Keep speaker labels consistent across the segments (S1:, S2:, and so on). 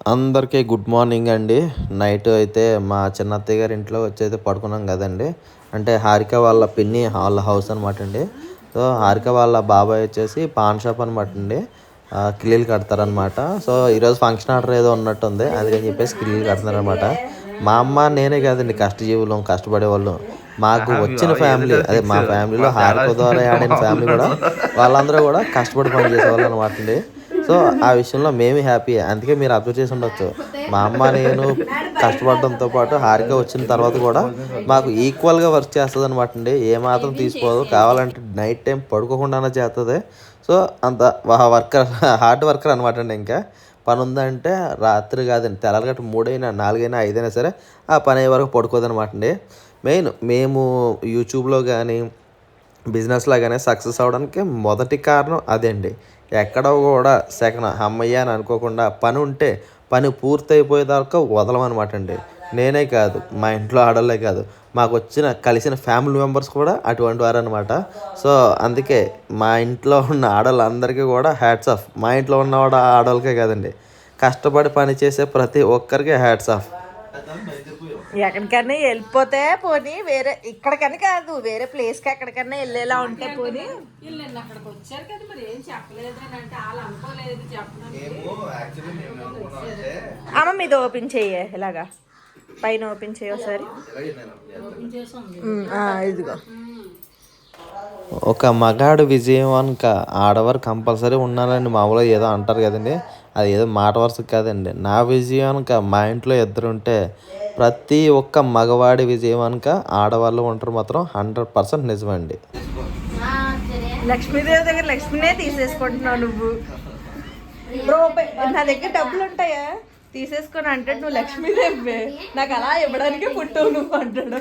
S1: అందరికీ good morning అండి. Night అయితే మా చిన్నత్తయ్య గారి ఇంట్లో వచ్చి అయితే పడుకున్నాం కదండి. అంటే హారిక వాళ్ళ పిన్ని వాళ్ళ హౌస్ అనమాట అండి. సో హారిక వాళ్ళ బాబాయ్ వచ్చేసి పాన్ షాప్ అనమాట అండి. కిల్లీలు కడతారనమాట సో ఈరోజు ఫంక్షన్ ఆర్డర్ ఏదో ఉన్నట్టుంది. అందుకని చెప్పేసి కిల్లీలు కడుతున్నారనమాట మా అమ్మ నేనే కాదండి కష్టజీవులం కష్టపడే వాళ్ళం మాకు వచ్చిన ఫ్యామిలీ అదే మా ఫ్యామిలీలో హారిక ద్వారా ఆడిన ఫ్యామిలీ కూడా వాళ్ళందరూ కూడా కష్టపడి పని చేసేవాళ్ళు అనమాట అండి. సో ఆ విషయంలో మేము హ్యాపీ అందుకే మీరు అబ్జర్వ్ చేసి ఉండొచ్చు. మా అమ్మ నేను కష్టపడడంతో పాటు హారిక వచ్చిన తర్వాత కూడా మాకు ఈక్వల్గా వర్క్ చేస్తుంది అనమాట అండి. ఏమాత్రం తీసుకోదు. కావాలంటే నైట్ టైం పడుకోకుండానే చేస్తుంది సో అంత వర్కర్ హార్డ్ వర్కర్ అనమాట అండి ఇంకా. పని ఉందంటే రాత్రి కాదండి. తెల్లగట్ట మూడైనా నాలుగైనా ఐదైనా సరే ఆ పని అయ్యే వరకు పడుకోదనమాట అండి. మెయిన్ మేము యూట్యూబ్లో కానీ బిజినెస్లో కానీ సక్సెస్ అవడానికి మొదటి కారణం అదే అండి ఎక్కడ కూడా సెకండ్ అమ్మయ్య అని అనుకోకుండా పని ఉంటే పని పూర్తయిపోయేదాకా వదలమనమాట అండి. నేనే కాదు మా ఇంట్లో ఆడలే కాదు. మాకు వచ్చిన కలిసిన ఫ్యామిలీ మెంబర్స్ కూడా అటువంటి వారనమాట అనమాట సో అందుకే మా ఇంట్లో ఉన్న ఆడవాళ్ళందరికీ కూడా హ్యాట్స్ ఆఫ్. మా ఇంట్లో ఉన్న ఆడవాళ్ళకే కాదండి. కష్టపడి పని చేసే ప్రతి ఒక్కరికి హ్యాట్స్ ఆఫ్.
S2: ఎక్కడికన్నా వెళ్ళిపోతే పోనీ వేరే ఇక్కడికని కాదు వేరే ప్లేస్కి ఎక్కడికన్నా వెళ్ళేలా ఉంటే పోనీ.
S3: అక్కడికి వచ్చారు కదా మరి ఏం చెప్పలేదు అని అంటే వాళ్ళు అనుకోలేదు చెప్పడం
S2: అమ్మ మీద ఓపెన్ చెయ్యే ఇలాగా. పైన ఓపెన్ చేయ ఒకసారి. ఉమ్, ఆ, ఇదిగో.
S1: ఒక మగాడు విజయం అనక ఆడవారు కంపల్సరీ ఉండాలని మామూలుగా ఏదో అంటారు కదండి. అది ఏదో మాట వరుస కాదండి. నా విజయం అనక మా ఇంట్లో ఇద్దరు ఉంటే ప్రతి ఒక్క మగవాడి విజయం అనక ఆడవాళ్ళు ఉంటారు మాత్రం హండ్రెడ్ పర్సెంట్ నిజమండి.
S2: లక్ష్మీదేవి దగ్గర లక్ష్మినే తీసేసుకుంటున్నావు నువ్వు. నా దగ్గర డబ్బులు ఉంటాయా? తీసేసుకొని అంటే నువ్వు లక్ష్మీదేవి నాకు అలా ఇవ్వడానికి పుట్టవు నువ్వు అంటాడు.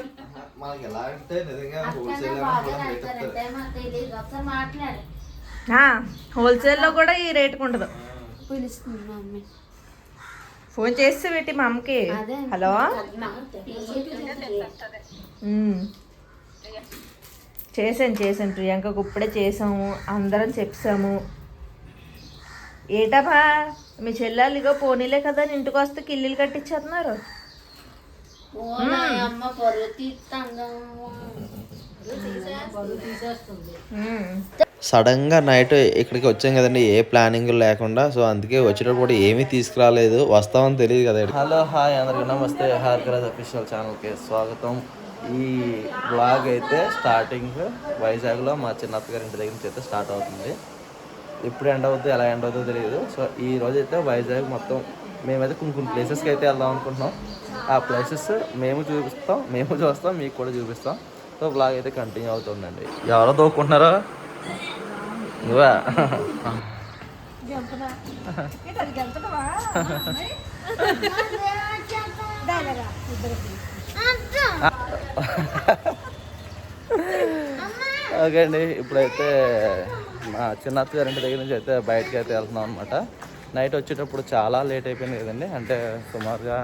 S2: హోల్సేల్లో కూడా ఈ రేటుకు ఉండదు.
S4: పిలుస్తుంది
S2: ఫోన్ చేసి పెట్టి మా అమ్మకి. హలో? ఉమ్. చేశాను చేశాను. ప్రియాంకకు ఇప్పుడే చేసాము అందరం చెప్పాము. ఏటమ్మా? మీ చెల్లెలు ఇగో పోనీలే కదా అని ఇంటికి వస్తే కిల్లీలు కట్టించేస్తున్నారు.
S1: సడన్గా నైట్ ఇక్కడికి వచ్చాం కదండి ఏ ప్లానింగ్ లేకుండా సో అందుకే వచ్చేటప్పుడు కూడా ఏమీ తీసుకురాలేదు వస్తామని తెలియదు కదా హలో హాయ్ అందరికీ నమస్తే హార్కరాజ్ అఫీషియల్ ఛానల్కి స్వాగతం. ఈ బ్లాగ్ అయితే స్టార్టింగ్ వైజాగ్లో మా చిన్నత్త గారి ఇంటి దగ్గర నుంచి అయితే స్టార్ట్ అవుతుంది. ఎప్పుడు ఎండ్ అవుతుందో ఎలా ఎండ్ అవుతుందో తెలియదు. సో ఈ రోజు అయితే వైజాగ్ మొత్తం మేమైతే కొన్ని కొన్ని ప్లేసెస్కి అయితే వెళ్దాం అనుకుంటున్నాం. ఆ ప్లేసెస్ మేము చూపిస్తాం మేము చూస్తాం మీకు కూడా చూపిస్తాం. సో బ్లాగ్ అయితే కంటిన్యూ అవుతుందండి. ఎవరో దోకుంటున్నారో నువ్వా? ఓకే అండి ఇప్పుడైతే మా చిన్నత్త గారి ఇంటి దగ్గర నుంచి అయితే బయటకి అయితే వెళ్తున్నాం అనమాట నైట్ వచ్చేటప్పుడు చాలా లేట్ అయిపోయింది కదండి అంటే సుమారుగా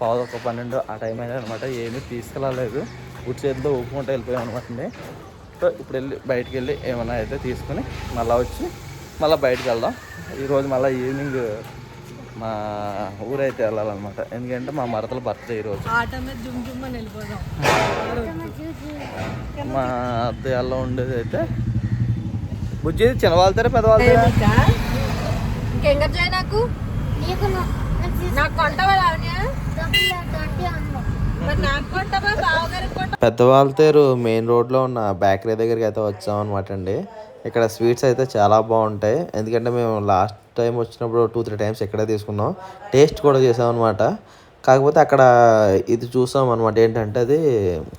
S1: పావు ఒక పన్నెండు ఆ టైం అయింది అనమాట ఏమీ తీసుకెళ్ళలేదు. ఉట్టి చేతిలో ఊపుకుంటూ వెళ్ళిపోయాం అనమాట అండి. సో ఇప్పుడు వెళ్ళి బయటికి వెళ్ళి ఏమైనా అయితే తీసుకుని మళ్ళీ వచ్చి మళ్ళీ బయటికి వెళ్దాం. ఈరోజు మళ్ళీ ఈవినింగ్ మా ఊరైతే వెళ్ళాలన్నమాట. ఎందుకంటే మా మరతల బర్త్డే ఈరోజు. మా అత్తయ్యలో ఉండేది అయితే బుజ్జి చిన్నవాళ్ళతారా పెద్దవాళ్ళతారా
S2: ఇంకెంగా చేయ నాకు?
S4: నీకు
S1: పెద్దవాళ్ళతేరు మెయిన్ రోడ్లో ఉన్న బేకరీ దగ్గరికి అయితే వచ్చాం అనమాట అండి. ఇక్కడ స్వీట్స్ అయితే చాలా బాగుంటాయి. ఎందుకంటే మేము లాస్ట్ టైం వచ్చినప్పుడు టూ త్రీ టైమ్స్ ఇక్కడే తీసుకున్నాం. టేస్ట్ కూడా చేసాం అనమాట కాకపోతే అక్కడ ఇది చూసాం అనమాట ఏంటంటే అది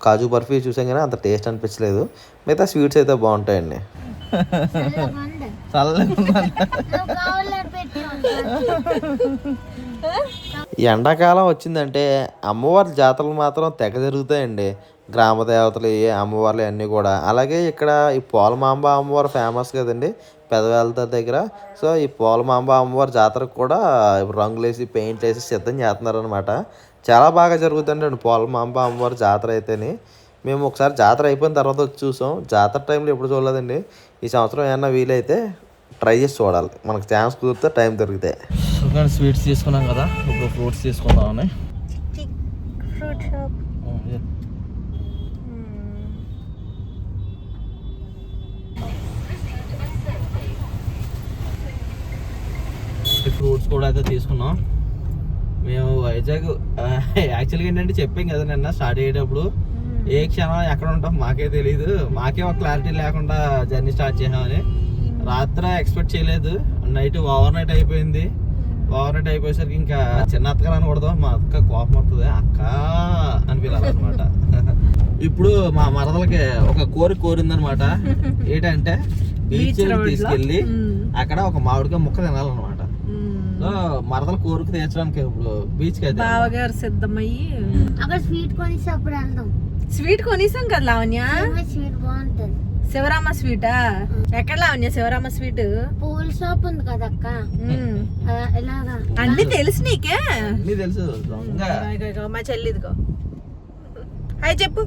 S1: కాజు బర్ఫీ చూసాం కానీ అంత టేస్ట్ అనిపించలేదు. మిగతా స్వీట్స్ అయితే బాగుంటాయండి. ఎండాకాలం వచ్చిందంటే అమ్మవారి జాతరలు మాత్రం తెగ జరుగుతాయండి. గ్రామ దేవతలు అమ్మవార్లు అన్నీ కూడా. అలాగే ఇక్కడ ఈ పోలమాంబ అమ్మవారు ఫేమస్ కదండి పెదవేళ్ళ దగ్గర. సో ఈ పోలమాంబ అమ్మవారి జాతరకు కూడా ఇప్పుడు పెయింట్ వేసి సిద్ధం చేస్తున్నారు అనమాట చాలా బాగా జరుగుతుందండి పోలమాంబ అమ్మవారి జాతర అయితేనే. మేము ఒకసారి జాతర అయిపోయిన తర్వాత వచ్చి చూసాం. జాతర టైంలో ఎప్పుడు చూడలేదండి. ఈ సంవత్సరం ఏమన్నా వీలైతే ట్రై చేసి చూడాలి. మనకు ఛాన్స్ కుదిరితే టైం దొరికితే.
S5: కానీ స్వీట్స్ తీసుకున్నాం కదా ఇప్పుడు ఫ్రూట్స్ తీసుకుందామని
S2: ఫ్రూట్ షాప్.
S5: ఈ ఫ్రూట్స్ కూడా అయితే తీసుకున్నాం. మేము వైజాగ్ యాక్చువల్గా ఏంటంటే చెప్పాం కదా నిన్న స్టార్ట్ అయ్యేటప్పుడు. ఏ క్షణం ఎక్కడ ఉంటాం మాకే తెలియదు మాకే ఒక క్లారిటీ లేకుండా జర్నీ స్టార్ట్ చేసామని రాత్రి ఎక్స్పెక్ట్ చేయలేదు. నైట్ ఓవర్ నైట్ అయిపోయింది. ఓవర్ నైట్ అయిపోయేసరికి ఇంకా చిన్న అత్తగా అనకూడదు మా అక్క కోపం వస్తుంది అక్క అనిపించాలన్నమాట ఇప్పుడు మా మరదలకి ఒక కోరిక కోరిందనమాట ఏంటంటే బీచ్
S2: road లో?
S5: తీసుకెళ్ళి
S2: మ్మ్.
S5: అక్కడ ఒక మామిడికాయ ముక్క తినాలన్నమాట. సో మరదల కోరిక తీర్చడానికి ఇప్పుడు బీచ్కి
S2: బావగారు సిద్ధమయ్యి.
S4: అక్కడ స్వీట్ కొనిస్తే అప్పుడు వెళ్దాం.
S2: స్వీట్ కొనిసాం కదా లావణ్య?
S4: స్వీట్ బాగుంటది.
S2: శివరామ స్వీటా? ఎక్కడ లావణ్య శివరామ స్వీట్?
S4: పూల షాప్ ఉంది కదా అక్క ఇలాగా
S2: అన్ని తెలుసు నీకే?
S5: అన్నీ తెలుసు
S2: మా చెల్లిదిగో హాయ్ చెప్పు.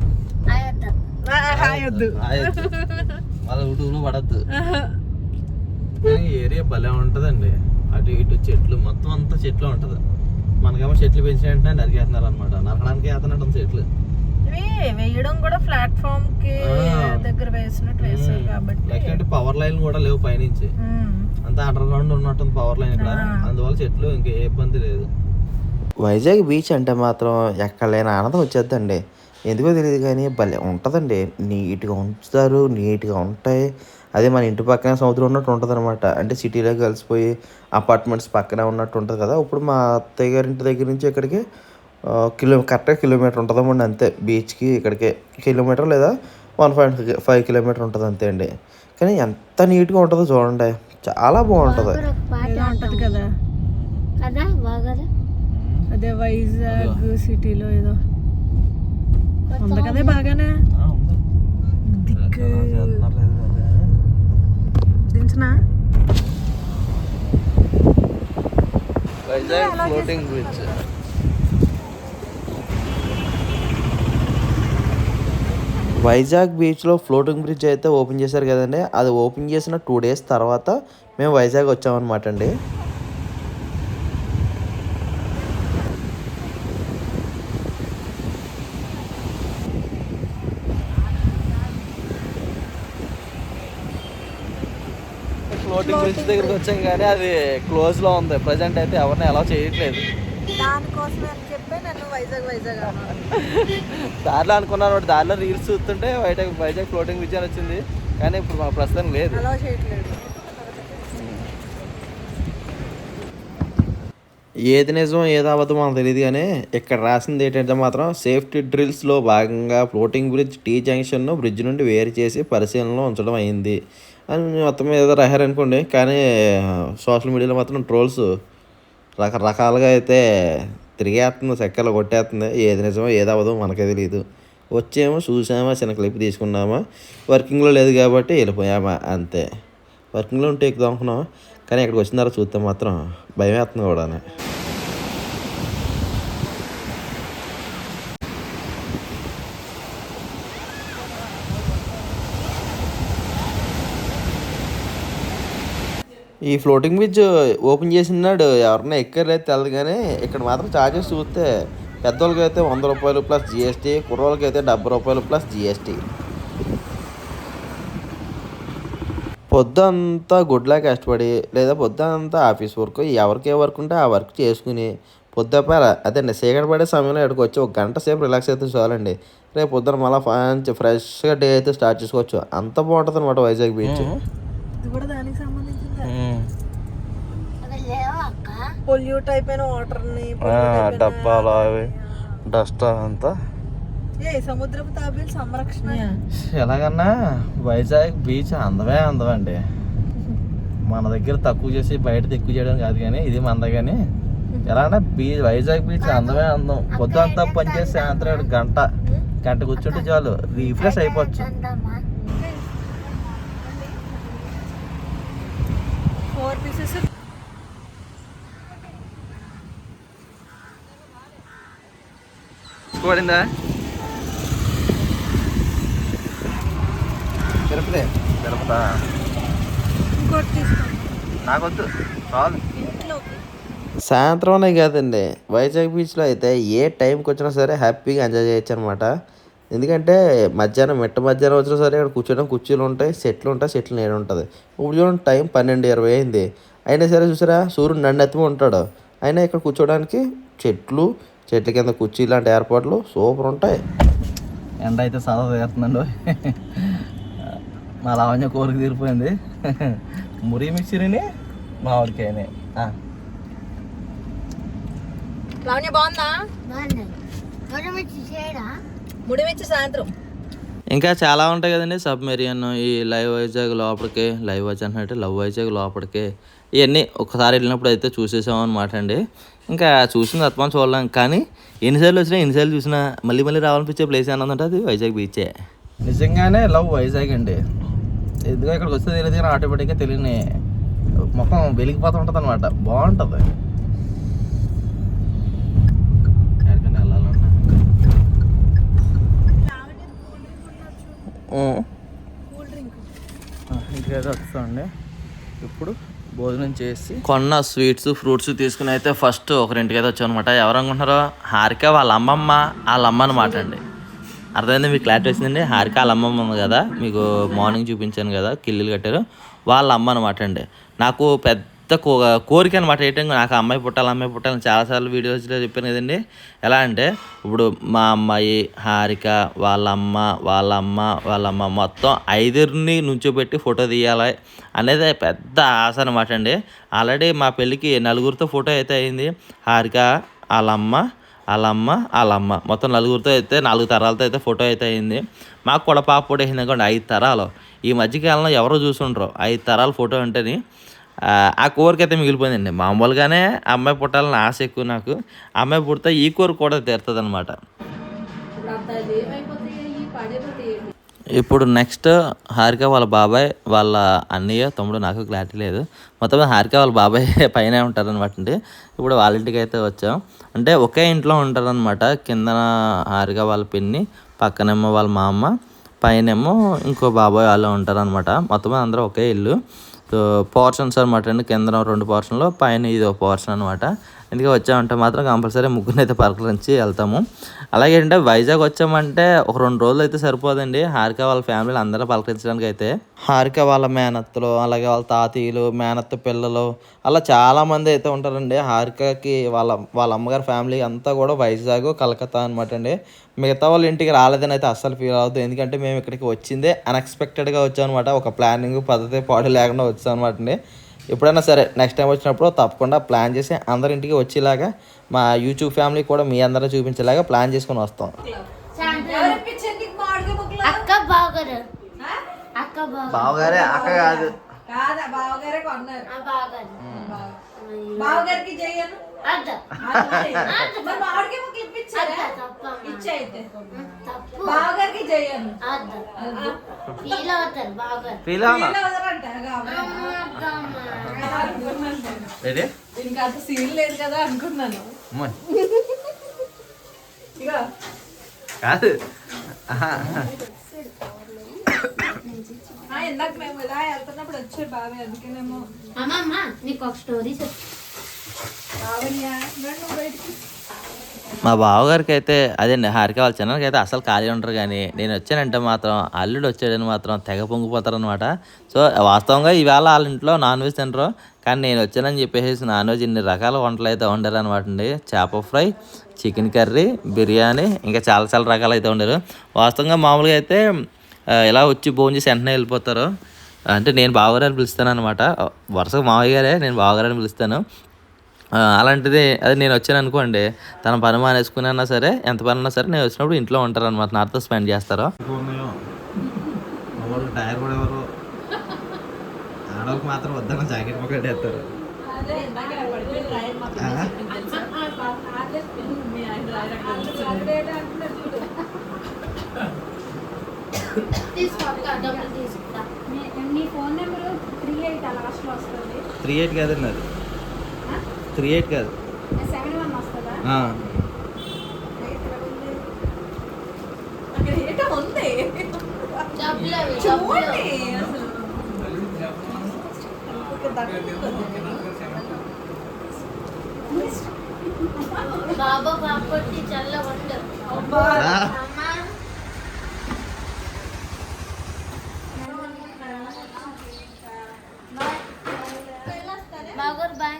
S2: హాయ్ వద్దు.
S5: వాళ్ళ పడద్దు. ఏరియా భలే ఉంటదండి. అటు ఇటు చెట్లు మొత్తం అంతా చెట్లు ఉంటది. మనకేమో చెట్లు పెంచిన వెంటనే నరికేస్తున్నారు అనమాట నరకడానికి వేస్తున్నట్టు చెట్లు.
S2: ఇవి వేయడం కూడా
S5: ప్లాట్ఫామ్కి.
S2: దగ్గర వేసినట్టు వేస్తారు కాబట్టి.
S5: పవర్ లైన్ కూడా లేవు పైనుంచి. అంతా అండర్ గ్రౌండ్ ఉన్నట్టుంది పవర్ లైన్ ఇక్కడ. అందువల్ల చెట్లు ఇంకా ఏ ఇబ్బంది లేదు.
S1: వైజాగ్ బీచ్ అంటే మాత్రం ఎక్కడలేని ఆనందం వచ్చేద్దండి. ఎందుకో తెలియదు కానీ భలే ఉంటుందండి. నీట్గా ఉంచుతారు నీట్గా ఉంటాయి. అదే మన ఇంటి పక్కన సముద్రం ఉన్నట్టు ఉంటుంది అనమాట అంటే సిటీలో కలిసిపోయి అపార్ట్మెంట్స్ పక్కనే ఉన్నట్టు ఉంటుంది కదా. ఇప్పుడు మా అత్తయ్య గారి ఇంటి దగ్గర నుంచి ఇక్కడికి కిలో కరెక్ట్గా కిలోమీటర్ ఉంటుందమ్మండి అంతే. బీచ్కి ఇక్కడికి. కిలోమీటర్ లేదా వన్ పాయింట్ ఫైవ్ కిలోమీటర్ ఉంటుంది అంతే అండి. కానీ ఎంత నీట్గా ఉంటుందో చూడండి. చాలా బాగుంటుంది.
S2: అదే వైజాగ్ సిటీలో ఏదో. ఉంది కదా బాగానే?
S5: ఆ, ఉంది.
S2: దిక్కు.
S5: చేస్తున్నారు లేదు అదే.
S2: దించనా?
S5: Vizag floating bridge.
S1: వైజాగ్ బీచ్లో ఫ్లోటింగ్ బ్రిడ్జ్ అయితే ఓపెన్ చేశారు కదండి. అది ఓపెన్ చేసిన టూ డేస్ తర్వాత మేము వైజాగ్ వచ్చామన్నమాట అండి.
S5: ఫ్లోటింగ్ బ్రిడ్జ్ దగ్గరికి వచ్చాం కానీ అది క్లోజ్లో ఉంది. ప్రజెంట్ అయితే ఎవరిని అలౌ చేయట్లేదు.
S2: దానికోసం అని చెప్పి నన్ను వైజాగ్ వైజాగ్ అన్నాను
S5: దారిలో అనుకున్నాను దారిలో రీల్స్ చూస్తుంటే వైజాగ్ వైజాగ్ ఫ్లోటింగ్ బ్రిడ్జ్ అని వచ్చింది. కానీ ఇప్పుడు మా ప్రస్తుతం లేదు.
S2: అలా చేయట్లేదు.
S1: ఏది నిజం ఏది అబద్ధం మనకు తెలియదు కానీ ఇక్కడ రాసింది ఏంటంటే మాత్రం సేఫ్టీ డ్రిల్స్లో భాగంగా ఫ్లోటింగ్ బ్రిడ్జ్ టీ జంక్షన్ను బ్రిడ్జ్ నుండి వేరు చేసి పరిశీలనలో ఉంచడం అయింది. అని మొత్తం మీద రాశారనుకోండి. కానీ సోషల్ మీడియాలో మాత్రం ట్రోల్స్ రకరకాలుగా అయితే తిరిగేస్తుంది చెక్కలు కొట్టేస్తుంది ఏది నిజమో ఏది అవ్వదో మనకే తెలియదు వచ్చేమో చూసామా చిన్న క్లిప్ తీసుకున్నామా? వర్కింగ్లో లేదు కాబట్టి వెళ్ళిపోయామా అంతే. వర్కింగ్లో ఉంటే ఎక్కుదాం అనుకున్నాం కానీ ఇక్కడికి వచ్చిన తర్వాత చూస్తే మాత్రం భయం వేస్తుంది కూడా ఈ ఫ్లోటింగ్ బ్రిడ్జ్ ఓపెన్ చేసినాడు ఎవరన్నా ఎక్కర్లేదు తెలదు కానీ ఇక్కడ మాత్రం ఛార్జెస్ చూస్తే పెద్దోళ్ళకి అయితే వంద రూపాయలు ప్లస్ జిఎస్టీ కుర్రోళ్ళకి అయితే డెబ్బై రూపాయలు ప్లస్ జిఎస్టీ పొద్దంతా గుడ్లా కష్టపడి లేదా పొద్దంతా ఆఫీస్ వర్క్ ఎవరికి ఏ వర్క్ ఉంటే ఆ వర్క్ చేసుకుని పొద్దుపేర అదే చీకటి పడే సమయంలో ఇక్కడికి వచ్చి ఒక గంట సేపు రిలాక్స్ అయితే చాలండి. రేపు పొద్దున మళ్ళీ మంచి ఫ్రెష్గా డే అయితే స్టార్ట్ చేసుకోవచ్చు. అంత బాగుంటుంది అనమాట వైజాగ్ బీచ్
S2: ఇది కూడా దానికి సంబంధించింది.
S4: అక్కడ లేవా అక్క?
S2: పొల్యూట్ అయిపోయిన వాటర్ని
S5: డబ్బాలు అవి డస్ట్ అంతా
S2: ఏ సముద్రపు తాబేలు సంరక్షణ.
S5: ఎలాగన్నా వైజాగ్ బీచ్ అందమే అందం అండి మన దగ్గర తక్కువ చేసి బయట ఎక్కువ చేయడం కాదు కానీ ఇది మంద కానీ. ఎలా అంటే బీచ్ వైజాగ్ బీచ్ అందమే అందం. పొద్దుంతా పనిచేసి సాయంత్రం గంట. గంట కూర్చుంటే చాలు. రీఫ్రెష్ అయిపోవచ్చు
S4: అందామా
S2: ఫోర్ పీసెస్
S5: పడిందా? తిరుపతి. తిరుపతా? నాకొద్దు. చాలు
S2: ఇంట్లోకి.
S1: సాయంత్రం అనే కాదండి. వైజాగ్ బీచ్లో అయితే ఏ టైంకి వచ్చినా సరే హ్యాపీగా ఎంజాయ్ చేయొచ్చు అనమాట ఎందుకంటే మధ్యాహ్నం మిట్ట మధ్యాహ్నం వచ్చినా సరే ఇక్కడ కూర్చోడం కుర్చీలు ఉంటాయి సెట్లు ఉంటాయి సెట్లు నేను ఉంటుంది. ఇప్పుడు చూడండి టైం పన్నెండు ఇరవై అయింది. అయినా సరే చూసారా సూర్యుడు నన్ను ఎత్తుమ ఉంటాడు. అయినా ఇక్కడ కూర్చోడానికి చెట్లు చెట్ల కింద కుర్చీ లాంటి ఏర్పాట్లు సూపర్ ఉంటాయి. ఎండ అయితే సదా తీరుతుందండి మా లావణ్య కోరిక తీరిపోయింది. మురి మిక్సీని మామిడికాయని.
S2: లావణ్య బాగుందా? ముడి సాయంత్రం.
S1: ఇంకా చాలా ఉంటాయి కదండి సబ్మెరియన్ ఈ లైవ్ వైజాగ్ లోపలికి లైవ్ వైజాగ్ అంటే లవ్ వైజాగ్ లోపలికి. ఇవన్నీ ఒకసారి వెళ్ళినప్పుడు అయితే చూసేసాం అనమాట అండి. ఇంకా చూసిన తత్వం చూడలేం కానీ ఎన్నిసార్లు వచ్చినా ఎన్నిసార్లు చూసినా మళ్ళీ మళ్ళీ రావాలనిపించే ప్లేస్ ఏమన్నదంటే అది వైజాగ్ బీచే నిజంగానే లవ్ వైజాగ్ అండి. ఎందుకంటే ఇక్కడికి వస్తే తెలియదు కానీ ఆటోమేటిక్గా తెలియని మొత్తం వెలిగిపోతూ ఉంటుంది అనమాట బాగుంటుంది వెళ్ళాలన్నా. ఇంటికైతే వస్తామండి ఇప్పుడు భోజనం చేసి కొన్న స్వీట్స్ ఫ్రూట్స్ తీసుకుని అయితే ఫస్ట్ ఒకరింటికి అయితే వచ్చాం అనమాట ఎవరు అనుకుంటున్నారో హారిక వాళ్ళ అమ్మమ్మ వాళ్ళ అమ్మ అనమాట అండి. అర్థమైంది? మీకు క్లారిటీ వచ్చిందండి? హారిక వాళ్ళ అమ్మమ్మ ఉంది కదా? మీకు మార్నింగ్ చూపించాను కదా? కిల్లులు కట్టారు. వాళ్ళ అమ్మ అనమాట అండి. నాకు పెద్ద కో కోరిక అనమాట ఏంటంటే నాకు అమ్మాయి పుట్టాలి అమ్మాయి పుట్టాలని చాలాసార్లు వీడియోస్లో చెప్పాను కదండి. ఎలా అంటే ఇప్పుడు మా అమ్మాయి హారిక వాళ్ళ అమ్మ వాళ్ళ అమ్మ వాళ్ళ అమ్మ మొత్తం ఐదురిని నుంచోబెట్టి ఫోటో తీయాలి అనేది పెద్ద ఆశ అనమాట అండి. ఆల్రెడీ మా పెళ్ళికి నలుగురితో ఫోటో అయితే అయింది. హారిక వాళ్ళ అమ్మ వాళ్ళ అమ్మ వాళ్ళ అమ్మ. మొత్తం నలుగురితో అయితే నాలుగు తరాలతో అయితే ఫోటో అయితే అయింది. మాకు కూడా పాప ఫోటో వేసింది అనుకోండి ఐదు తరాలు. ఈ మధ్యకాలంలో ఎవరో చూసుండ్రు. ఐదు తరాల ఫోటో అంటేని ఆ, కోరిక అయితే మిగిలిపోయిందండి. మామూలుగానే అమ్మాయి పుట్టాలని ఆశ ఎక్కువ నాకు. అమ్మాయి పుడితే ఈ కోరిక కూడా తీరుతుంది అనమాట ఇప్పుడు నెక్స్ట్ హారిక వాళ్ళ బాబాయ్ వాళ్ళ అన్నయ్య తమ్ముడు నాకు క్లారిటీ లేదు. మొత్తం హారిక వాళ్ళ బాబాయ్ పైన ఉంటారనమాట అండి. ఇప్పుడు వాళ్ళ ఇంటికి అయితే వచ్చాం. అంటే ఒకే ఇంట్లో ఉంటారనమాట కింద హారిక వాళ్ళ పిన్ని పక్కనేమో వాళ్ళ మా అమ్మ పైనేమో ఇంకో బాబాయ్ వాళ్ళు ఉంటారనమాట మొత్తం అందరూ ఒకే ఇల్లు. పోర్షన్స్ అనమాట అండి. కింద రెండు పోర్షన్లో పైన ఇది ఒక పోర్షన్ అనమాట ఇందుకే వచ్చామంటే మాత్రం కంపల్సరీ ముగ్గురిని అయితే పలకరించి వెళ్తాము. అలాగే ఏంటంటే వైజాగ్ వచ్చామంటే ఒక రెండు రోజులు అయితే సరిపోదండి. హారిక వాళ్ళ ఫ్యామిలీలు అందరూ పలకరించడానికి అయితే. హారిక వాళ్ళ మేనత్తలు అలాగే వాళ్ళ తాతయ్యలు మేనత్త పిల్లలు అలా చాలా మంది అయితే ఉంటారండి. హారికకి వాళ్ళ వాళ్ళ అమ్మగారి ఫ్యామిలీ అంతా కూడా వైజాగ్ కలకత్తా అనమాట అండి. మిగతా వాళ్ళ ఇంటికి రాలేదని అయితే అస్సలు ఫీల్ అవుతుంది ఎందుకంటే మేము ఇక్కడికి వచ్చిందే అన్ఎక్స్పెక్టెడ్గా వచ్చాం అనమాట ఒక ప్లానింగ్ పద్ధతి పాడు లేకుండా వచ్చాం అనమాట అండి. ఎప్పుడైనా సరే నెక్స్ట్ టైం వచ్చినప్పుడు తప్పకుండా ప్లాన్ చేసి అందరి ఇంటికి వచ్చేలాగా మా యూట్యూబ్ ఫ్యామిలీ కూడా మీ అందరూ చూపించేలాగా ప్లాన్ చేసుకొని వస్తాం.
S4: అక్క బాగరు అక్క
S1: బావగారే. అక్క కాదు.
S2: కాదా బావగారే కొన్నారు. బావగారికి ఇప్పించారా
S4: తప్ప
S2: ఇచ్చే అయితే
S4: తప్పు.
S2: బావగారికి చెయ్యను
S4: అద్ద. ఫీల్ అవుతారు
S1: ఫీల్
S2: ఇంకా అంత సీన్ లేదు కదా అనుకున్నాను. ఇక
S1: కాదు.
S2: ఇందాక మేము ఇలా వెళ్తున్నప్పుడు బాబాయ్ అందుకేనేమో
S4: అమ్మమ్మ నీకు ఒక స్టోరీ
S1: మా బావగారికి అయితే అదేండి హారిక వాళ్ళ చిన్నకి అయితే అసలు ఖాళీ ఉంటారు కానీ నేను వచ్చానంటే మాత్రం అల్లుడు వచ్చాడని మాత్రం తెగ పొంగిపోతారు అనమాట సో వాస్తవంగా ఈవేళ వాళ్ళ ఇంట్లో నాన్ వెజ్ తినరు కానీ నేను వచ్చానని చెప్పేసి నాన్ వెజ్ ఇన్ని రకాల వంటలు అయితే వండారు అనమాట అండి. చేప ఫ్రై చికెన్ కర్రీ బిర్యానీ ఇంకా చాలా చాలా రకాలు అయితే వండారు. వాస్తవంగా మామూలుగా అయితే ఎలా ఇలా వచ్చి భోజనం చేసి వెంటనే వెళ్ళిపోతారు. అంటే నేను బావగారని పిలుస్తాను అనమాట వరుసగా మావయ్య గారే నేను బావగారని పిలుస్తాను. అలాంటిది అది నేను వచ్చాను అనుకోండి తన పని మానేసుకున్నా సరే ఎంత పని ఉన్నా సరే నేను వచ్చినప్పుడు ఇంట్లో ఉంటారు అనమాట నాతో స్పెండ్ చేస్తారు. టైర్ కూడా ఎవరు? ఆడవాళ్ళకి మాత్రం వద్దన్న జాకెట్ పక్కన వేస్తారు
S2: అదే ఇందాక పడిపోయిన రాయి మాకు మీ ఆయన రాయి అంటున్నారు చూడు
S4: తీసుకో అక్క డబ్బులు తీసుకుంటా
S3: మీ ఫోన్ నెంబర్ త్రీ ఎయిట్
S1: కాదండి అది. త్రీ ఎయిట్ కాదు.
S3: సెవెన్ వన్ వస్తుందా
S1: ఆ.
S2: అక్కడ ఏంటో ఉంది
S4: డబ్బులు అవి డబ్బులు
S2: చూడండి అసలు ఒక దండం ఉంది.
S4: బాబా బాపట్టి చల్ల ఉండు అమ్మా బాగోరు bye
S1: bye bye bye
S4: photo తీయకండి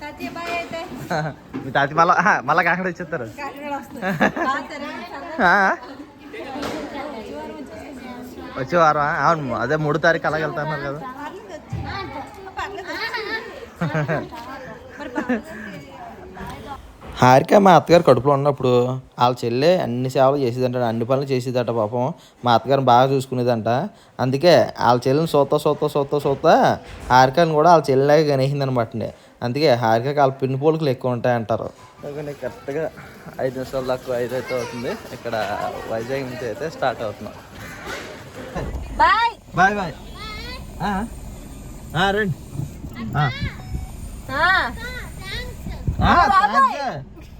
S2: తాతయ్య బాయ్ అయితే
S1: మీ తాతి మళ్ళా మళ్ళా కాకుండా వచ్చేస్తారు
S2: కాకినాడ వస్తుంది
S1: వచ్చే వారం అవును అదే మూడు తారీఖు అలాగ వెళ్తున్నారు కదా హారిక మా అత్తగారు కడుపులో ఉన్నప్పుడు వాళ్ళ చెల్లె అన్ని సేవలు చేసేదంట అన్ని పనులు చేసేదట పాపం. మా అత్తగారిని బాగా చూసుకునేదంట. అందుకే వాళ్ళ చెల్లెని సోత సోత సోత సోత హారికని కూడా వాళ్ళ చెల్లెలాగా కనేసింది అనమాట అందుకే హారికకి వాళ్ళ పిన్ని పోలికలు ఎక్కువ ఉంటాయి అంటారు కరెక్ట్గా ఐదు నిమిషాల దాకా ఐదు అయితే అవుతుంది. ఇక్కడ వైజాగ్ నుంచి అయితే స్టార్ట్ అవుతున్నాం.
S2: బాయ్.
S1: Bye bye. రండి.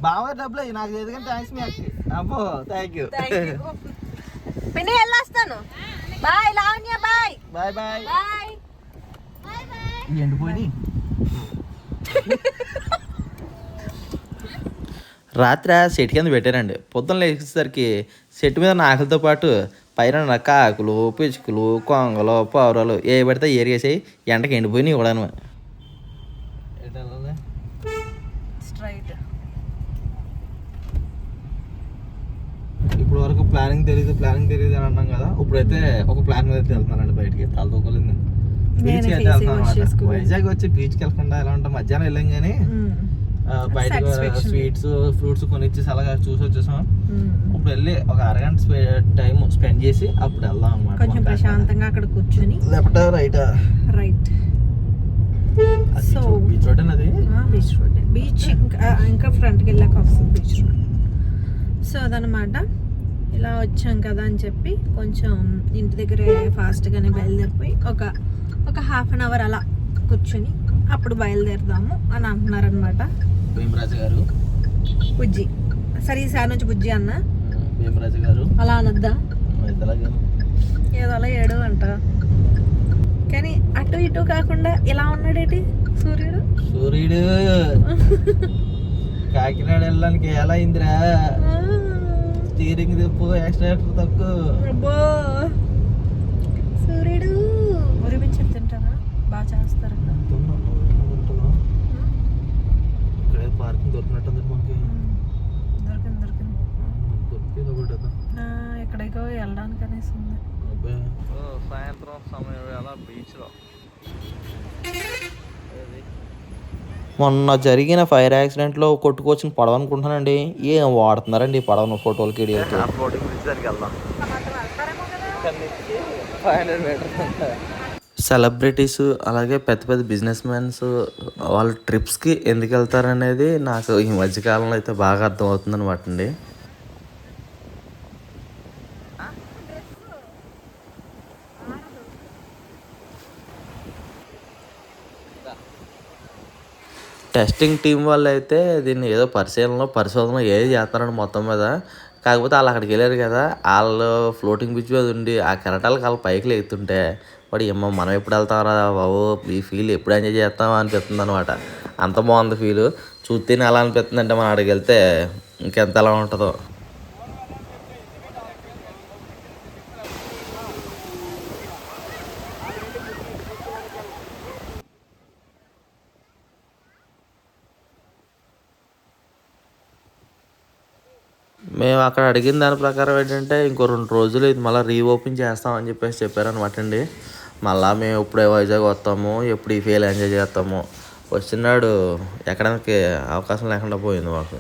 S1: బాగా డబ్బులు అయ్యి నాకు ఎందుకంటే థ్యాంక్స్ మీ అక్కకి అబ్బో థ్యాంక్ యూ
S2: పిన్ని వెళ్ళొస్తాను. Bye Lavanya bye.
S1: Bye bye.
S2: Bye.
S1: ఎండిపోయి రాత్రి సెట్ కింద పెట్టారండి. పొద్దున్న లేచేసరికి సెట్ మీద నాకులతో పాటు పైన కాకులు పిచ్చుకలు కొంగలు పావురాలు ఏ పడితే ఏరిగేసాయి ఎండకి ఎండిపోయినాయి ఇవ్వడాను
S2: స్ట్రైట్
S1: ఇప్పుడు వరకు ప్లానింగ్ తెలియదు ప్లానింగ్ తెలియదు అని అన్నాం కదా. ఇప్పుడైతే ఒక ప్లాన్ మీద అయితే వెళ్తున్నానండి బయటికి. తలదూకలేదు బీచ్కి అయితే వైజాగ్ వచ్చి బీచ్కి వెళ్ళకుండా ఎలా ఉంటాం? మధ్యాహ్నం వెళ్ళాం కానీ బయట స్వీట్స్ ఫ్రూట్స్ కొనిచ్చేసి అలాగా చూసి వచ్చేసాం. ఇప్పుడు వెళ్ళి ఒక అరగంట టైం స్పెండ్ చేసి అప్పుడు వెళ్దాం
S2: కొంచెం
S1: అనమాట
S2: ప్రశాంతంగా అక్కడ కూర్చొని.
S1: Left right?
S2: Right so
S1: beach road అది?
S2: బీచ్ రోడ్ బీచ్ ఇంకా ఇంకా ఫ్రంట్కి వెళ్ళాక వస్తుంది బీచ్ రోడ్ సో అదనమాట ఇలా వచ్చాం కదా అని చెప్పి కొంచెం ఇంటి దగ్గర ఫాస్ట్గానే బయలుదేరిపోయి ఒక ఒక హాఫ్ అన్ అవర్ అలా కూర్చొని అప్పుడు బయలుదేరదాము అని అంటున్నారనమాట
S1: గారు.
S2: బుజ్జి. సరే ఈసారి నుంచి బుజ్జి అన్న.
S1: గారు.
S2: అలా అనొద్దా? ఏదో అలా ఏడు అంట. కానీ అటు ఇటు కాకుండా ఇలా ఉన్నాడేటి సూర్యుడు?
S1: సూర్యుడు. కాకినాడ వెళ్ళడానికి ఎలా అయిందిరా? స్టీరింగ్ తిప్పు యాక్సిడెంట్ తక్కువ.
S2: అబ్బో. సూర్యుడు. ఉరిపించి తింటారా? బాగా చేస్తారు.
S1: ఇక్కడే పార్కింగ్ దొరికినట్టుంది మనకి
S2: దొరికింది దొరికింది.
S1: దొరికింది ఒకటి
S2: ఎక్కడికో వెళ్ళడానికి అనేసి ఉంది.
S1: సాయంత్రం సమయం వేళ బీచ్లో. మొన్న జరిగిన ఫైర్ యాక్సిడెంట్లో కొట్టుకొచ్చిన పడవ అనుకుంటున్నానండి. ఏం వాడుతున్నారండి ఈ పడవను ఫోటోలకి వీడియోకి సెలబ్రిటీస్ అలాగే పెద్ద పెద్ద బిజినెస్ మ్యాన్స్ వాళ్ళ ట్రిప్స్కి ఎందుకు వెళ్తారనేది నాకు ఈ మధ్యకాలంలో అయితే బాగా అర్థమవుతుంది అనమాట అండి. టెస్టింగ్ టీం వాళ్ళు అయితే దీన్ని ఏదో పరిశీలన పరిశోధన ఏది చేస్తారని మొత్తం మీద. కాకపోతే వాళ్ళు అక్కడికి వెళ్ళారు కదా వాళ్ళు ఫ్లోటింగ్ బ్రిడ్జ్ మీద ఉండి ఆ కెరటాలకు వాళ్ళు పైకి లేగుతుంటే వాడు ఏమో మనం ఎప్పుడు వెళ్తామరా బాబు? ఈ ఫీల్ ఎప్పుడు ఎంజాయ్ చేస్తామా అనిపిస్తుంది అనమాట అంత బాగుంది ఫీల్. చూస్తేనే ఎలా అనిపిస్తుంది అంటే మనం అక్కడికి వెళ్తే ఇంకెంత ఎలా ఉంటుందో. మేము అక్కడ అడిగిన దాని ప్రకారం ఏంటంటే ఇంకో రెండు రోజులు ఇది మళ్ళీ రీఓపెన్ చేస్తామని చెప్పేసి చెప్పారనమాట అండి. మళ్ళీ మేము ఇప్పుడే వైజాగ్ వస్తాము ఎప్పుడు ఈ ఫీల్ ఎంజాయ్ చేస్తాము. వచ్చినాడు ఎక్కడానికి అవకాశం లేకుండా పోయింది మాకు.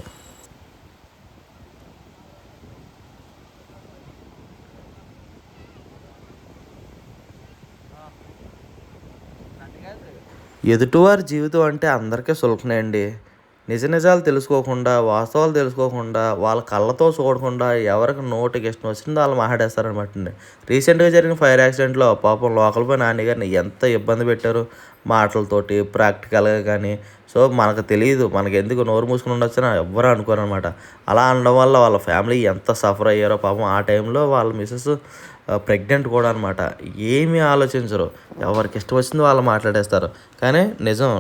S1: ఎదుటివారి జీవితం అంటే అందరికీ సులభనే అండి. నిజ నిజాలు తెలుసుకోకుండా వాస్తవాలు తెలుసుకోకుండా వాళ్ళ కళ్ళతో చూడకుండా ఎవరికి నోటికి ఇష్టం వచ్చిందో వాళ్ళు మాట్లాడేస్తారనమాట అండి. రీసెంట్గా జరిగిన ఫైర్ యాక్సిడెంట్లో పాపం లోకల్ పోయి నాన్నగారిని ఎంత ఇబ్బంది పెట్టారు మాటలతోటి ప్రాక్టికల్గా కానీ. సో మనకు తెలియదు మనకి ఎందుకు నోరు మూసుకుని ఉండొచ్చని ఎవ్వరు అనుకోరు అనమాట అలా అనడం వల్ల వాళ్ళ ఫ్యామిలీ ఎంత సఫర్ అయ్యారో పాపం ఆ టైంలో వాళ్ళ మిస్సెస్
S5: ప్రెగ్నెంట్ కూడా అనమాట ఏమీ ఆలోచించరు ఎవరికి ఇష్టం వచ్చింది వాళ్ళు మాట్లాడేస్తారు. కానీ నిజం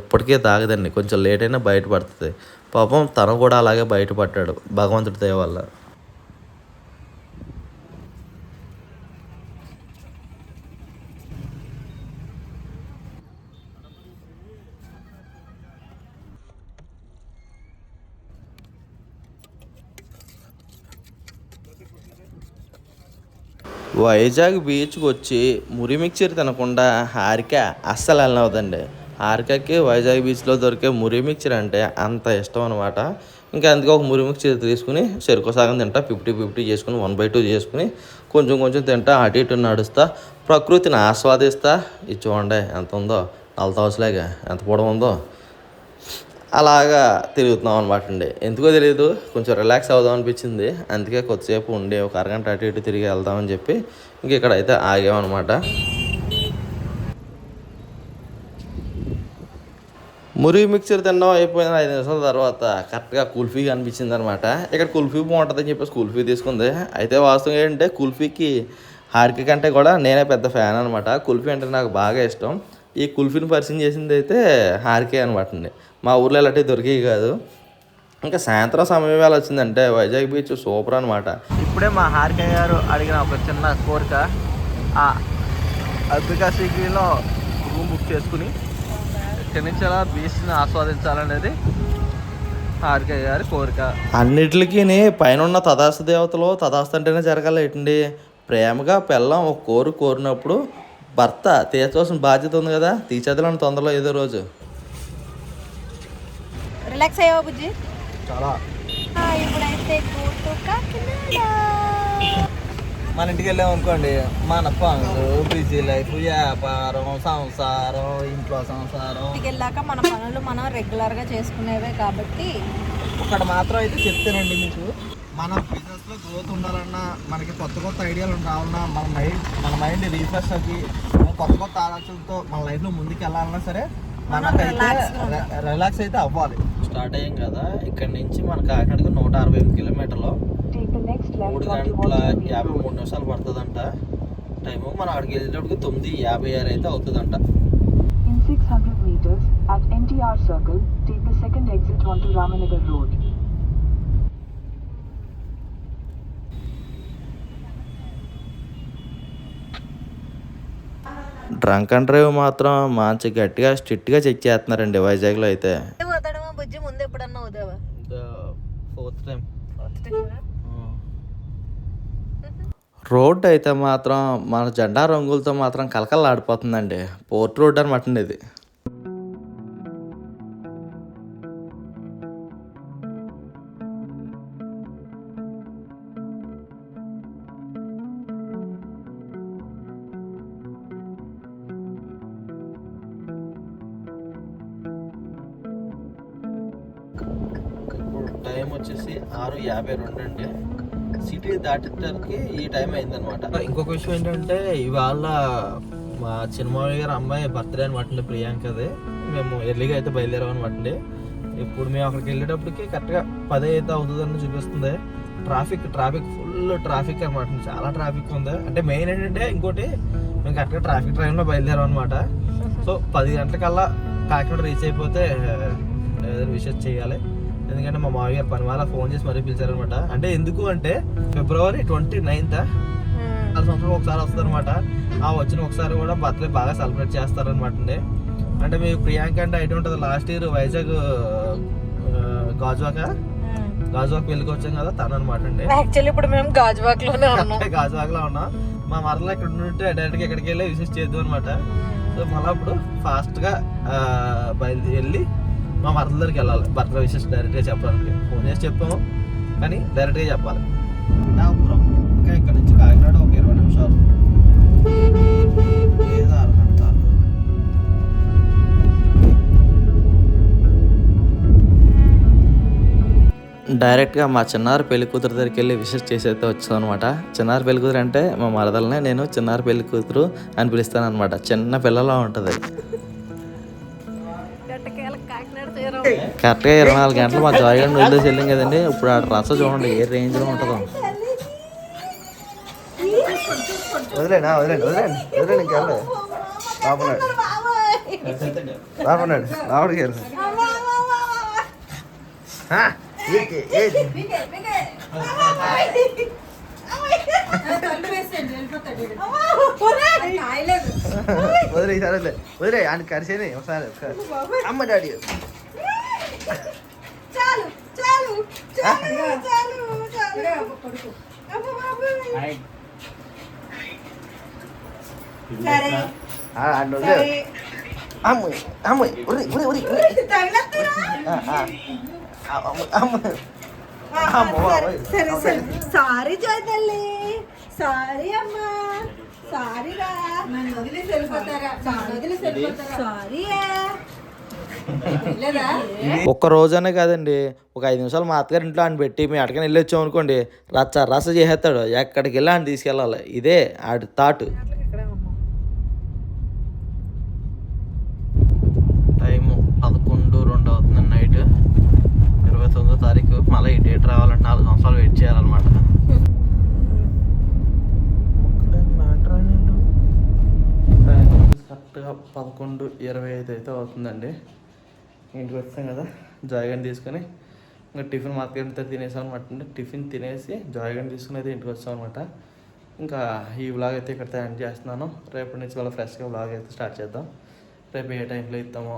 S5: ఎప్పటికీ తాగదండి. కొంచెం లేట్ అయినా బయటపడుతుంది. పాపం తను కూడా అలాగే బయటపడ్డాడు భగవంతుడి దయ వల్ల. వైజాగ్ బీచ్కి వచ్చి మురి మిక్చర్ తినకుండా హారిక అస్సలు వెళ్ళవదండి హారికకి వైజాగ్ బీచ్లో దొరికే మురి మిక్చర్ అంటే అంత ఇష్టం అనమాట ఇంకా అందుకే ఒక మురి మిక్చర్ తీసుకుని చెరుకు సగం తింటా ఫిఫ్టీ ఫిఫ్టీ చేసుకుని వన్ బై టూ చేసుకుని కొంచెం కొంచెం తింటా అటు ఇటు నడుస్తా ప్రకృతిని ఆస్వాదిస్తా. ఇది చూడండి ఎంత ఉందో నలత హౌస్లాగా ఎంత పొడవు ఉందో. అలాగా తిరుగుతున్నాం అనమాట అండి. ఎందుకో తెలియదు కొంచెం రిలాక్స్ అవుదాం అనిపించింది. అందుకే కొద్దిసేపు ఉండి ఒక అరగంట అటు ఇటు తిరిగి వెళ్దామని చెప్పి ఇంక ఇక్కడైతే ఆగామన్నమాట. మురిగి మిక్చర్ తినడం అయిపోయిన ఐదు నిమిషాల తర్వాత కరెక్ట్గా కుల్ఫీ కనిపించింది అనమాట ఇక్కడ కుల్ఫీ బాగుంటుందని చెప్పేసి కుల్ఫీ తీసుకుంది. అయితే వాస్తవం ఏంటంటే కుల్ఫీకి హారిక కంటే కూడా నేనే పెద్ద ఫ్యాన్ అనమాట కుల్ఫీ అంటే నాకు బాగా ఇష్టం. ఈ కుల్ఫీని పరిచయం చేసింది అయితే హారికే అనమాట అండి. మా ఊర్లో ఇలాంటివి దొరికేవి కాదు. ఇంకా సాయంత్రం సమయం వేళ వచ్చిందంటే వైజాగ్ బీచ్ సూపర్ అనమాట ఇప్పుడే మా హార్కే గారు అడిగిన ఒక చిన్న కోరిక. అబ్బికా అద్భుత రూమ్ బుక్ చేసుకుని ఇక్కడి నుంచి అలా బీచ్ని ఆస్వాదించాలనేది హారిక గారి కోరిక. అన్నిటికీ పైన ఉన్న తదాస్తు దేవతలు తదాస్తు అంటేనే జరగాలి ఏంటండి? ప్రేమగా పెళ్ళం ఒక కోరు కోరినప్పుడు భర్త తీర్చవలసిన బాధ్యత ఉంది కదా? తీర్చేద్దాలని తొందరలో ఏదో రోజు.
S2: రిలాక్స్ అయ్యావా బుజ్జి?
S5: చాలా.
S2: ఇప్పుడైతే.
S5: మన ఇంటికి వెళ్ళాం అనుకోండి మన పనులు బిజీ లైఫ్ వ్యాపారం సంసారం ఇంట్లో సంసారం.
S2: ఇంటికి వెళ్ళాక మన పనులు మనం రెగ్యులర్గా చేసుకునేవే కాబట్టి.
S5: ఒకటి మాత్రం అయితే చెప్తానండి మీకు. మన బిజినెస్లో గ్రోత్ ఉండాలన్నా మనకి కొత్త కొత్త ఐడియాలు రావాలన్నా మన మైండ్ మన మైండ్ రీఫ్రెష్ అయ్యి కొత్త కొత్త ఆలోచనలతో మన లైఫ్లో ముందుకు వెళ్ళాలన్నా సరే మనకైతే రిలాక్స్ అయితే అవ్వాలి. స్టార్ట్ అయ్యాం కదా ఇక్కడ నుంచి మన కాకినాడకి నూట అరవై ఎనిమిది కిలోమీటర్లు. మూడు గంటల యాభై మూడు నిమిషాలు పడుతుందంట. టైము మనం అక్కడికి వెళ్ళేటప్పటికి తొమ్మిది యాభై ఆరు అయితే అవుతుందంట.
S6: In 600 meters, at NTR Circle, take the second exit onto Ramanagar Road.
S5: Drunk and drive మాత్రం మంచి గట్టిగా స్ట్రిక్ట్గా చెక్ చేస్తున్నారండి వైజాగ్లో అయితే.
S2: ముందు ఎప్పుడన్నా ఉదావా
S5: ఫోర్త్ టైం రోడ్ అయితే మాత్రం మన జెండా రంగులతో మాత్రం కలకలాడిపోతుందండి పోర్ట్ రోడ్ అనమాట ఇది. టైం వచ్చేసి ఆరు యాభై రెండు అండి. సిటీ దాటేసరికి ఈ టైం అయిందనమాట ఇంకొక విషయం ఏంటంటే ఇవాళ మా చిన్నమావయ్య గారు అమ్మాయి బర్త్డే అనమాట అండి ప్రియాంకది మేము ఎర్లీగా అయితే బయలుదేరామని అనమాట అండి. ఇప్పుడు మేము అక్కడికి వెళ్ళేటప్పటికి కరెక్ట్గా పది అయితే అవుతుందని చూపిస్తుంది. ట్రాఫిక్ ట్రాఫిక్ ఫుల్ ట్రాఫిక్ అనమాట చాలా ట్రాఫిక్ ఉంది. అంటే మెయిన్ ఏంటంటే ఇంకోటి మేము కరెక్ట్గా ట్రాఫిక్ టైంలో బయలుదేరాం అనమాట సో పది గంటలకల్లా కాకినాడ రీచ్ అయిపోతే ఏదైనా విషయం చేయాలి. ఎందుకంటే మా మామయ్య గారు పని వాళ్ళ ఫోన్ చేసి మరీ పిలిచారనమాట. అంటే ఎందుకు అంటే ఫిబ్రవరి ట్వంటీ నైన్త్ నాలుగు సంవత్సరాలు ఒకసారి వస్తుంది అనమాట ఆ వచ్చిన ఒకసారి కూడా బర్త్డే బాగా సెలబ్రేట్ చేస్తారనమాట అండి. అంటే మీకు ప్రియాంక అంటే ఐటీ ఉంటుంది లాస్ట్ ఇయర్ వైజాగ్ గాజువాక గాజువాక పెళ్ళికి వచ్చాం కదా తను అనమాట అండి.
S2: యాక్చువల్లీ ఇప్పుడు మేము గాజువాక్లోనే ఉన్నాం
S5: గాజువాకలో ఉన్నాం. మా మరలా ఇక్కడ ఉంటే డైరెక్ట్గా ఎక్కడికి వెళ్ళి విజిట్ చేద్దాం అనమాట సో మళ్ళీ అప్పుడు ఫాస్ట్గా బయలుదేరి వెళ్ళి మా మరల దగ్గరికి వెళ్ళాలి. భర్త విషయం డైరెక్ట్గా చెప్పడానికి. ఫోన్ చేసి చెప్పాము కానీ డైరెక్ట్గా చెప్పాలి. పిఠాపురం ఇంకా ఇక్కడ నుంచి కాకినాడ ఒక ఇరవై నిమిషాలు. డైరెక్ట్గా మా చిన్నారి పెళ్ళి కూతురు దగ్గరికి వెళ్ళి విషెస్ చేసి అయితే వచ్చాం అనమాట చిన్నారి పెళ్ళి కూతురు అంటే మా మరదలనే నేను చిన్నారి పెళ్ళి కూతురు అని పిలుస్తాను అనమాట చిన్న పిల్లలా ఉంటుంది. కరెక్ట్గా ఇరవై నాలుగు గంటలు మా జాయ్ గంట వదిలేసి వెళ్ళింది కదండి ఇప్పుడు ఆ రస చూడండి ఏ రేంజ్లో ఉంటుందో
S2: వదిలేనా వదిలేండి వదిలేండి వదిలేండి ఇంకెళ్ళదు బాగున్నాడు బాగున్నాడు రావడికి వెళ్ళి వదిలే ఈసారి వదిలే వదిలే ఆయన కరిసేని ఒకసారి ఒకసారి అమ్మ డాడీ
S3: సరే
S2: ఆ, ఆయన వదిలే
S3: సరే
S2: అమ్మ అమ్మ ఉరి ఉరి ఉరి ఉరి
S3: తగిలేస్తారా?
S2: ఆ, ఆ. ఆ, అమ్మ అమ్మ
S3: ఆ,
S2: అమ్మ,
S3: సరే,
S5: ఒక్క రోజనే కాదండి. ఒక ఐదు నిమిషాలు మా అత్తగారి ఇంట్లో ఆయన పెట్టి మేము ఎక్కడికైనా వెళ్ళి వచ్చాం అనుకోండి రచ్చ రస చేసేస్తాడు. ఎక్కడికి వెళ్ళి ఆయన తీసుకెళ్ళాలి. ఇదే ఆడి థాట్ టైము పదకొండు రెండు అవుతుంది నైట్. ఇరవై తొమ్మిదో తారీఖు మళ్ళీ ఈ డేట్ రావాలంటే నాలుగు సంవత్సరాలు వెయిట్ చేయాలన్నమాట. కరెక్ట్గా పదకొండు ఇరవై ఐదు అయితే అవుతుందండి. ఇంటికి వచ్చాం కదా జాయిగన్ తీసుకొని ఇంకా టిఫిన్ మార్కెట్ తినేసాం అనమాట టిఫిన్ తినేసి జాయిగన్ తీసుకుని అయితే ఇంటికి వచ్చాం అనమాట ఇంకా ఈ వ్లాగ్ అయితే ఇక్కడ తయారు చేస్తున్నాను. రేపటి నుంచి వాళ్ళ ఫ్రెష్గా వ్లాగ్ అయితే స్టార్ట్ చేద్దాం. రేపు ఏ టైంలో ఇస్తామో